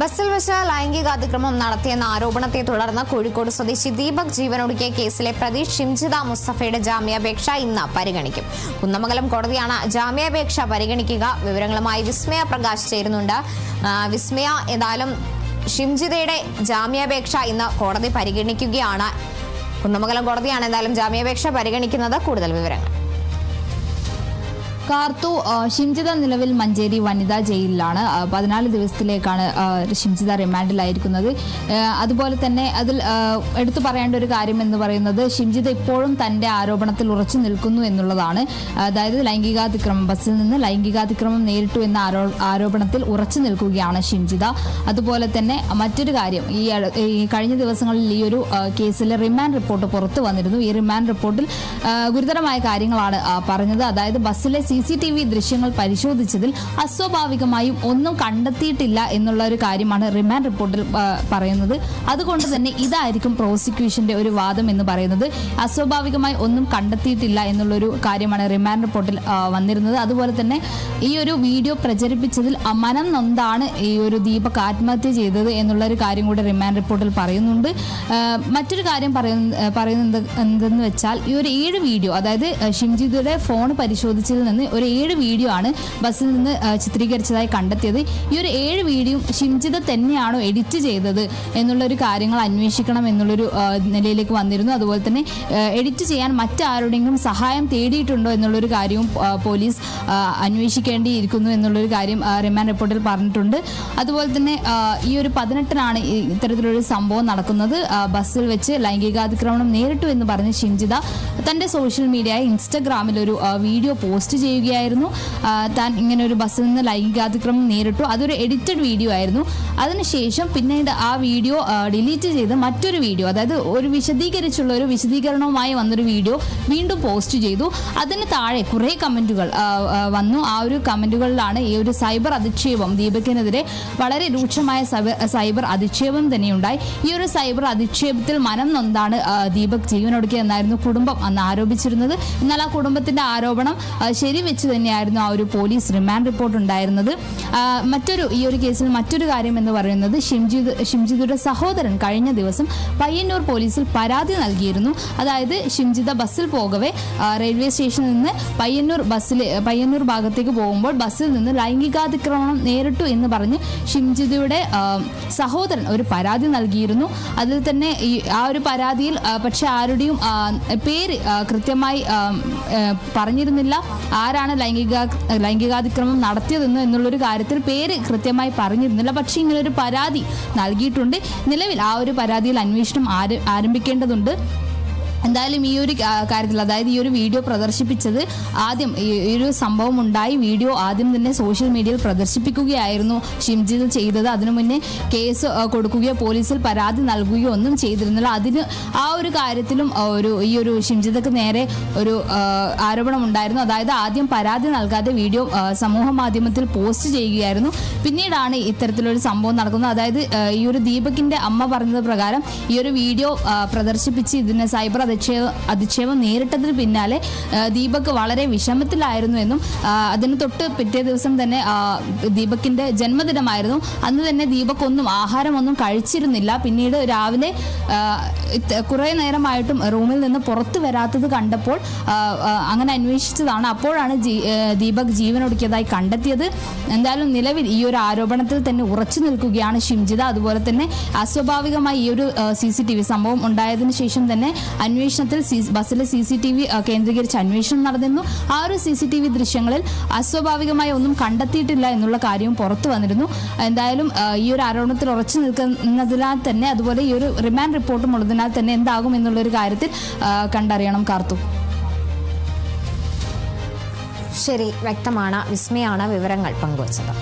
ബസ്സിൽ വെച്ച് ലൈംഗിക അതിക്രമം നടത്തിയെന്ന ആരോപണത്തെ തുടർന്ന് കോഴിക്കോട് സ്വദേശി ദീപക് ജീവനൊടുക്കിയ കേസിലെ പ്രതി ഷിംജിത മുസ്തഫയുടെ ജാമ്യാപേക്ഷ ഇന്ന് പരിഗണിക്കും. കുന്നമംഗലം കോടതിയാണ് ജാമ്യാപേക്ഷ പരിഗണിക്കുക. വിവരങ്ങളുമായി വിസ്മയ പ്രകാശ് ചേരുന്നുണ്ട്. വിസ്മയ ഏതായാലും ഷിംജിതയുടെ ജാമ്യാപേക്ഷ ഇന്ന് കോടതി പരിഗണിക്കുകയാണ്. കുന്നമംഗലം കോടതിയാണ് എന്തായാലും ജാമ്യാപേക്ഷ പരിഗണിക്കുന്നത്. കൂടുതൽ വിവരങ്ങൾ. കാർത്തു ഷിംജിത നിലവിൽ മഞ്ചേരി വനിതാ ജയിലിലാണ്. പതിനാല് ദിവസത്തിലേക്കാണ് ഷിംജിത റിമാൻഡിലായിരിക്കുന്നത്. അതുപോലെ തന്നെ അതിൽ എടുത്തു പറയേണ്ട ഒരു കാര്യം എന്ന് പറയുന്നത് ഷിംജിത ഇപ്പോഴും തന്റെ ആരോപണത്തിൽ ഉറച്ചു നിൽക്കുന്നു എന്നുള്ളതാണ്. അതായത് ലൈംഗികാതിക്രമം ബസ്സിൽ നിന്ന് ലൈംഗികാതിക്രമം നേരിട്ടു എന്ന ആരോ- ആരോപണത്തിൽ ഉറച്ചു നിൽക്കുകയാണ് ഷിംജിത. അതുപോലെ തന്നെ മറ്റൊരു കാര്യം ഈ കഴിഞ്ഞ ദിവസങ്ങളിൽ ഈ ഒരു കേസിലെ റിമാൻഡ് റിപ്പോർട്ട് പുറത്തു വന്നിരുന്നു. ഈ റിമാൻഡ് റിപ്പോർട്ടിൽ ഗുരുതരമായ കാര്യങ്ങളാണ് പറഞ്ഞത്. അതായത് ബസ്സിലെ സി സി ടി വി ദൃശ്യങ്ങൾ പരിശോധിച്ചതിൽ അസ്വാഭാവികമായും ഒന്നും കണ്ടെത്തിയിട്ടില്ല എന്നുള്ള ഒരു കാര്യമാണ് റിമാൻഡ് റിപ്പോർട്ടിൽ പറയുന്നത്. അതുകൊണ്ട് തന്നെ ഇതായിരിക്കും പ്രോസിക്യൂഷന്റെ ഒരു വാദം എന്ന് പറയുന്നത്. അസ്വാഭാവികമായി ഒന്നും കണ്ടെത്തിയിട്ടില്ല എന്നുള്ളൊരു കാര്യമാണ് റിമാൻഡ് റിപ്പോർട്ടിൽ വന്നിരുന്നത്. അതുപോലെ തന്നെ ഈ ഒരു വീഡിയോ പ്രചരിപ്പിച്ചതിൽ മനം നൊന്താണ് ഈ ഒരു ദീപക് ആത്മഹത്യ ചെയ്തത് എന്നുള്ള ഒരു കാര്യം കൂടെ റിമാൻഡ് റിപ്പോർട്ടിൽ പറയുന്നുണ്ട്. മറ്റൊരു കാര്യം പറയുന്ന പറയുന്നത് എന്തെന്ന് വെച്ചാൽ ഈ ഒരു ഏഴ് വീഡിയോ അതായത് ഷിംജിതയുടെ ഫോൺ പരിശോധിച്ചതിൽ നിന്ന് ഒരു ഏഴ് വീഡിയോ ആണ് ബസ്സിൽ നിന്ന് ചിത്രീകരിച്ചതായി കണ്ടെത്തിയത്. ഈ ഒരു ഏഴ് വീഡിയോ ഷിംജിത തന്നെയാണോ എഡിറ്റ് ചെയ്തത് എന്നുള്ളൊരു കാര്യങ്ങൾ അന്വേഷിക്കണം എന്നുള്ളൊരു നിലയിലേക്ക് വന്നിരുന്നു. അതുപോലെ തന്നെ എഡിറ്റ് ചെയ്യാൻ മറ്റാരുടെയെങ്കിലും സഹായം തേടിയിട്ടുണ്ടോ എന്നുള്ളൊരു കാര്യവും പോലീസ് അന്വേഷിക്കേണ്ടിയിരിക്കുന്നു എന്നുള്ളൊരു കാര്യം റിമാൻഡ് റിപ്പോർട്ടിൽ പറഞ്ഞിട്ടുണ്ട്. അതുപോലെ തന്നെ ഈ ഒരു പതിനെട്ടിനാണ് ഇത്തരത്തിലൊരു സംഭവം നടക്കുന്നത്. ബസ്സിൽ വെച്ച് ലൈംഗികാതിക്രമണം നേരിട്ടു എന്ന് പറഞ്ഞ് ഷിംജിത തന്റെ സോഷ്യൽ മീഡിയ ഇൻസ്റ്റഗ്രാമിൽ ഒരു വീഡിയോ പോസ്റ്റ് ചെയ്യുകയായിരുന്നു ആ, താൻ ഇങ്ങനെ ഒരു ബസ്സിൽ നിന്ന് ലൈംഗികാതിക്രമം നേരിട്ടു. അതൊരു എഡിറ്റഡ് വീഡിയോ ആയിരുന്നു. അതിനുശേഷം പിന്നീട് ആ വീഡിയോ ഡിലീറ്റ് ചെയ്ത് മറ്റൊരു വീഡിയോ അതായത് ഒരു വിശദീകരിച്ചുള്ള ഒരു വിശദീകരണവുമായി വന്നൊരു വീഡിയോ വീണ്ടും പോസ്റ്റ് ചെയ്തു. അതിന് താഴെ കുറേ കമന്റുകൾ വന്നു. ആ ഒരു കമന്റുകളിലാണ് ഈ ഒരു സൈബർ അധിക്ഷേപം ദീപകിനെതിരെ വളരെ രൂക്ഷമായ സൈബർ അധിക്ഷേപം തന്നെയുണ്ടായി. ഈ ഒരു സൈബർ അധിക്ഷേപത്തിൽ മനം നൊന്താണ് ദീപക് ജീവനൊടുക്കിയ എന്നായിരുന്നു കുടുംബം അന്ന് ആരോപിച്ചിരുന്നത്. എന്നാൽ ആ കുടുംബത്തിന്റെ ആരോപണം ആ, വെച്ച് തന്നെയായിരുന്നു ആ ഒരു പോലീസ് റിമാൻഡ് റിപ്പോർട്ട് ഉണ്ടായിരുന്നത്. മറ്റൊരു ഈ ഒരു കേസിൽ മറ്റൊരു കാര്യം എന്ന് പറയുന്നത് ഷിംജിത് ഷിംജിതയുടെ സഹോദരൻ കഴിഞ്ഞ ദിവസം പയ്യന്നൂർ പോലീസിൽ പരാതി നൽകിയിരുന്നു. അതായത് ഷിംജിത ബസ്സിൽ പോകവേ റെയിൽവേ സ്റ്റേഷനിൽ നിന്ന് പയ്യന്നൂർ ബസ്സിൽ പയ്യന്നൂർ ഭാഗത്തേക്ക് പോകുമ്പോൾ ബസ്സിൽ നിന്ന് ലൈംഗികാതിക്രമണം നേരിട്ടു എന്ന് പറഞ്ഞ് ഷിംജിതയുടെ സഹോദരൻ ഒരു പരാതി നൽകിയിരുന്നു. അതിൽ തന്നെ ഈ ആ ഒരു പരാതിയിൽ പക്ഷെ ആരുടെയും പേര് കൃത്യമായി പറഞ്ഞിരുന്നില്ല. ആ, ആരാണ് ലൈംഗിക ലൈംഗികാതിക്രമം നടത്തിയതെന്ന് എന്നുള്ളൊരു കാര്യത്തിൽ പേര് കൃത്യമായി പറഞ്ഞിരുന്നില്ല. പക്ഷേ ഇങ്ങനൊരു പരാതി നൽകിയിട്ടുണ്ട്. നിലവിൽ ആ ഒരു പരാതിയിൽ അന്വേഷണം ആര- ആരംഭിക്കേണ്ടതുണ്ട്. എന്തായാലും ഈ ഒരു കാര്യത്തിൽ അതായത് ഈ ഒരു വീഡിയോ പ്രദർശിപ്പിച്ചത് ആദ്യം ഈ ഒരു സംഭവം ഉണ്ടായി. വീഡിയോ ആദ്യം തന്നെ സോഷ്യൽ മീഡിയയിൽ പ്രദർശിപ്പിക്കുകയായിരുന്നു ഷിംജിത് ചെയ്തത്. അതിനു മുന്നേ കേസ് കൊടുക്കുകയോ പോലീസിൽ പരാതി നൽകുകയോ ഒന്നും ചെയ്തിരുന്നില്ല. അതിന് ആ ഒരു കാര്യത്തിലും ഒരു ഈ ഒരു ഷിംജിതക്ക് നേരെ ഒരു ആരോപണം ഉണ്ടായിരുന്നു. അതായത് ആദ്യം പരാതി നൽകാതെ വീഡിയോ സമൂഹ മാധ്യമത്തിൽ പോസ്റ്റ് ചെയ്യുകയായിരുന്നു. പിന്നീടാണ് ഇത്തരത്തിലൊരു സംഭവം നടക്കുന്നത്. അതായത് ഈ ഒരു ദീപകിന്റെ അമ്മ പറഞ്ഞത് പ്രകാരം ഈ ഒരു വീഡിയോ പ്രദർശിപ്പിച്ച് ഇതിനെ സൈബർ അധിക്ഷേപം അധിക്ഷേപം നേരിട്ടതിന് പിന്നാലെ ദീപക് വളരെ വിഷമത്തിലായിരുന്നു എന്നും അതിന് തൊട്ട് പിറ്റേ ദിവസം തന്നെ ദീപക്കിന്റെ ജന്മദിനമായിരുന്നു. അന്ന് തന്നെ ദീപക് ഒന്നും ആഹാരമൊന്നും കഴിച്ചിരുന്നില്ല. പിന്നീട് രാവിലെ കുറേ നേരമായിട്ടും റൂമിൽ നിന്ന് പുറത്തു വരാത്തത് കണ്ടപ്പോൾ അങ്ങനെ അന്വേഷിച്ചതാണ്. അപ്പോഴാണ് ദീപക് ജീവനൊടുക്കിയതായി കണ്ടെത്തിയത്. എന്തായാലും നിലവിൽ ഈ ഒരു ആരോപണത്തിൽ തന്നെ ഉറച്ചു നിൽക്കുകയാണ് ഷിംജിത. അതുപോലെ തന്നെ അസ്വാഭാവികമായി ഈ ഒരു സി സി ടി വി സംഭവം ഉണ്ടായതിനു ശേഷം തന്നെ അന്വേഷണത്തിൽ ബസ്സിലെ സി സി ടി വി കേന്ദ്രീകരിച്ച് അന്വേഷണം നടന്നിരുന്നു. ആ ഒരു സി സി ടി വി ദൃശ്യങ്ങളിൽ അസ്വാഭാവികമായി ഒന്നും കണ്ടെത്തിയിട്ടില്ല എന്നുള്ള കാര്യവും പുറത്തു വന്നിരുന്നു. എന്തായാലും ഈ ഒരു ആരോപണത്തിൽ ഉറച്ചു നിൽക്കുന്നതിനാൽ തന്നെ അതുപോലെ ഈ ഒരു റിമാൻഡ് റിപ്പോർട്ടും ഉള്ളതിനാൽ തന്നെ എന്താകും എന്നുള്ളൊരു കാര്യത്തിൽ കണ്ടറിയണം കാർത്തു. ശരി വ്യക്തമാണ്. വിസ്മയാണ് വിവരങ്ങൾ പങ്കുവച്ചത്.